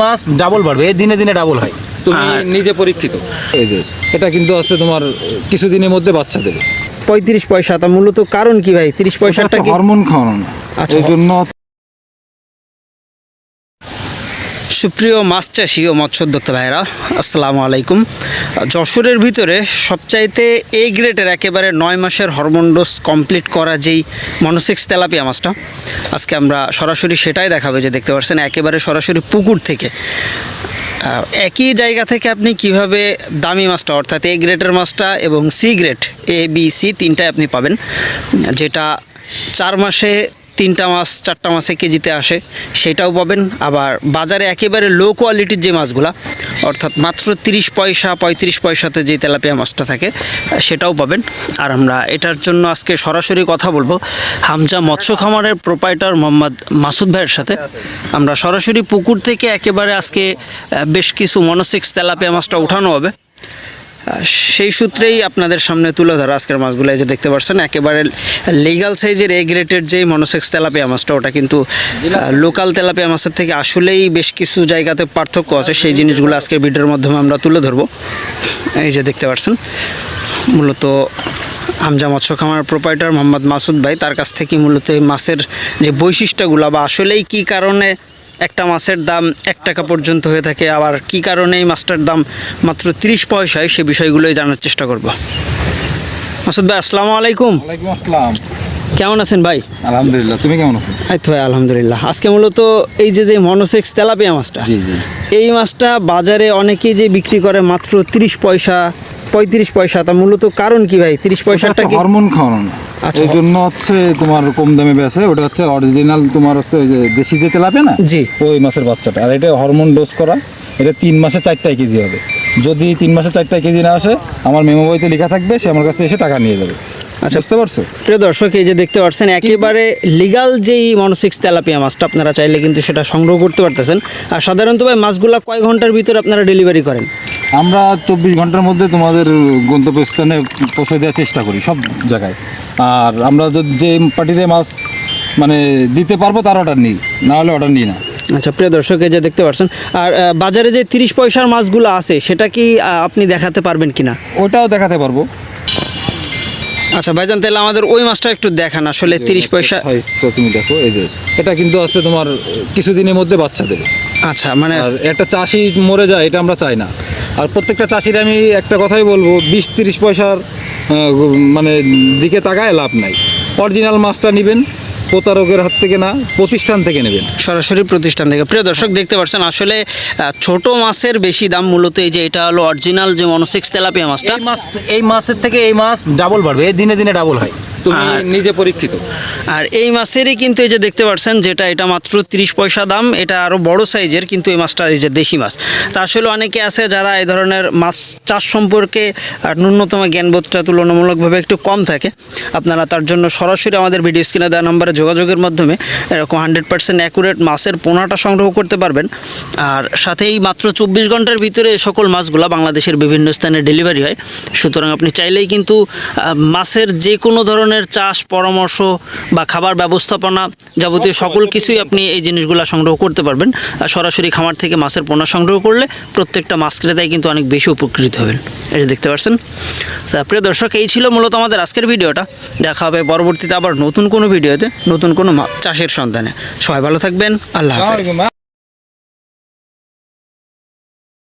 মাছ double বাড়বে এ দিনে দিনে ডাবল হয়। তুমি নিজে পরীক্ষিত। এই যে এটা কিন্তু আছে তোমার কিছুদিনের মধ্যে বাচ্চা দেবে। পঁয়ত্রিশ পয়সা তা মূলত কারণ কি ভাই? তিরিশ পয়সা একটা হরমোন খাওয়ানো। আচ্ছা। জন্য সুপ্রিয় মাছ চাষি ও মৎস্যোদ্যোক্তা ভাইরা আসসালামু আলাইকুম। যশোরের ভিতরে সবচাইতে এ গ্রেডের একেবারে নয় মাসের হরমোন ডোজ কমপ্লিট করা যেই মনোসেক্স তেলাপিয়া মাছটা, আজকে আমরা সরাসরি সেটাই দেখাবো যে দেখতে পাচ্ছেন, একেবারে সরাসরি পুকুর থেকে। একই জায়গা থেকে আপনি কীভাবে দামি মাছটা, অর্থাৎ এ গ্রেডের মাছটা এবং C grade A B C তিনটায় আপনি পাবেন, যেটা চার মাসে তিনটা মাছ, চারটা মাসে কেজিতে আসে, সেটাও পাবেন। আবার বাজারে একেবারে লো কোয়ালিটির যে মাছগুলা, অর্থাৎ মাত্র তিরিশ পয়সা, পঁয়ত্রিশ পয়সাতে যে তেলাপিয়া মাছটা থাকে, সেটাও পাবেন। আর আমরা এটার জন্য আজকে সরাসরি কথা বলব হামজা মৎস্য খামারের প্রোপাইটার মোহাম্মদ মাসুদ ভাইয়ের সাথে। আমরা সরাসরি পুকুর থেকে একেবারে আজকে বেশ কিছু মনোসিক্স তেলাপিয়া মাছটা উঠানো হবে। সেই সূত্রেই আপনাদের সামনে তুলে ধরা আজকের মাছগুলো। এই যে দেখতে পাচ্ছেন, একেবারে লিগাল সাইজের এ গ্রেটের যেই মনোসেক্স তেলাপিয়া মাছটা, ওটা কিন্তু লোকাল তেলাপিয়া মাছের থেকে আসলেই বেশ কিছু জায়গাতে পার্থক্য আছে। সেই জিনিসগুলো আজকের ভিডিওর মাধ্যমে আমরা তুলে ধরবো। এই যে দেখতে পাচ্ছেন, মূলত হামজা মৎস্য খামার প্রোপাইটার মোহাম্মদ মাসুদ ভাই, তার কাছ থেকে মূলত এই মাছের যে বৈশিষ্ট্যগুলো বা আসলেই কী কারণে একটা মাছের দাম এক টাকা পর্যন্ত হয়ে থাকে। আবার কী কারণে এই মাছটার দাম মাত্র তিরিশ পয়সায় সে বিষয়গুলোই জানার চেষ্টা করব। মাসুদ ভাই আসসালামু আলাইকুম। আসসালাম। কেমন আছেন ভাই? আলহামদুলিল্লাহ তুমি কেমন আছো? এই তো ভাই আলহামদুলিল্লাহ। আজকে মূলত এই যে যে মনোসেক্স তেলাপিয়া মাছটা এই মাছটা বাজারে অনেকেই যে বিক্রি করে মাত্র তিরিশ পয়সা পঁয়ত্রিশ পয়সা তা মূলত কারণ কি ভাই? তিরিশ পয়সাটা কি হরমোন খাওয়ানো। এই জন্য হচ্ছে তোমার কম দামে বেছে ওটা হচ্ছে অরিজিনাল তোমার হচ্ছে ওই যে দেশি যে তেলাপে না? জি। ওই মাছের বাচ্চাটা। আর এটা হরমোন ডোজ করা এটা তিন মাসে চারটাই কেজি হবে। যদি তিন মাসে চারটায় কেজি না আসে আমার মেমো বইতে লেখা থাকবে সে আমার কাছে এসে টাকা নিয়ে যাবে। আচ্ছা। বুঝতে পারছ? প্রিয় দর্শক এই যে দেখতে পাচ্ছেন একেবারে লিগাল যেই মনোসিক্স তেলাপিয়া মাছটা আপনারা চাইলে কিন্তু সেটা সংগ্রহ করতে পারতেছেন। আর সাধারণত ভাই মাছগুলা কয় ঘণ্টার ভিতরে আপনারা ডেলিভারি করেন? আমরা চব্বিশ ঘণ্টার মধ্যে তোমাদের গন্তব্যস্থানে পৌঁছে দেওয়ার চেষ্টা করি সব জায়গায়। আর আমরা যদি যে পার্টিতে মাছ মানে দিতে পারব তার অর্ডার নিই না হলে অর্ডার নিই না। আচ্ছা প্রিয় দর্শক এই যে দেখতে পাচ্ছেন আর বাজারে যে তিরিশ পয়সার মাছগুলো আছে সেটা কি আপনি দেখাতে পারবেন কি না ওটাও দেখাতে পারব। আচ্ছা ভাইজান তাহলে আমাদের ওই মাছটা একটু দেখান আসলে তিরিশ পয়সা সাইজটা তুমি দেখো এই যে এটা কিন্তু আছে তোমার কিছুদিনের মধ্যে বাচ্চা দেবে আচ্ছা মানে আর একটা চাষি মরে যায় এটা আমরা চাই না। আর প্রত্যেকটা চাষির আমি একটা কথাই বলব বিশ তিরিশ পয়সার মানে দিকে তাকায় লাভ নাই। অরিজিনাল মাছটা নেবেন প্রতারকের হাত থেকে না প্রতিষ্ঠান থেকে নেবেন। সরাসরি প্রতিষ্ঠান থেকে। প্রিয় দর্শক দেখতে পাচ্ছেন আসলে ছোট মাছের বেশি দাম মূলত এই যে এটা হলো অরিজিনাল যে মনোসিক্স তেলাপিয়া মাছটা। এই মাছ এই মাছের থেকে এই মাছ ডাবল বাড়বে এই দিনে দিনে ডাবল হয়। তুমি নিজে পরীক্ষিত। আর এই মাছেরই কিন্তু এই যে দেখতে পাচ্ছেন যেটা এটা মাত্র তিরিশ পয়সা দাম এটা আরও বড় সাইজের কিন্তু এই মাছটা এই যে দেশি মাছ। তা আসলে অনেকে আছে যারা এই ধরনের মাছ চাষ সম্পর্কে আর ন্যূনতম জ্ঞানবোধটা তুলনামূলকভাবে একটু কম থাকে। আপনারা তার জন্য সরাসরি আমাদের ভিডিও স্ক্রিনে দেওয়া নম্বরে যোগাযোগের মাধ্যমে এরকম হান্ড্রেড পার্সেন্ট অ্যাকুরেট মাছের পোনাটা সংগ্রহ করতে পারবেন। আর সাথেই মাত্র চব্বিশ ঘণ্টার ভিতরে এই সকল মাছগুলো বাংলাদেশের বিভিন্ন স্থানে ডেলিভারি হয়। সুতরাং আপনি চাইলেই কিন্তু মাছের যে কোনো ধরনের চাষ পরামর্শ বা খাবার ব্যবস্থাপনা যাবতীয় সকল কিছুই আপনি এই জিনিসগুলো সংগ্রহ করতে পারবেন। আর সরাসরি খামার থেকে মাছের পোনা সংগ্রহ করলে প্রত্যেকটা মাছ ক্রেতাই কিন্তু অনেক বেশি উপকৃত হবেন। এটা দেখতে পাচ্ছেন? তা প্রিয় দর্শক এই ছিল মূলত আমাদের আজকের ভিডিওটা। দেখা হবে পরবর্তীতে আবার নতুন কোনো ভিডিওতে নতুন কোনো মা- চাষের সন্ধানে। সবাই ভালো থাকবেন। আল্লাহ হাফেজ।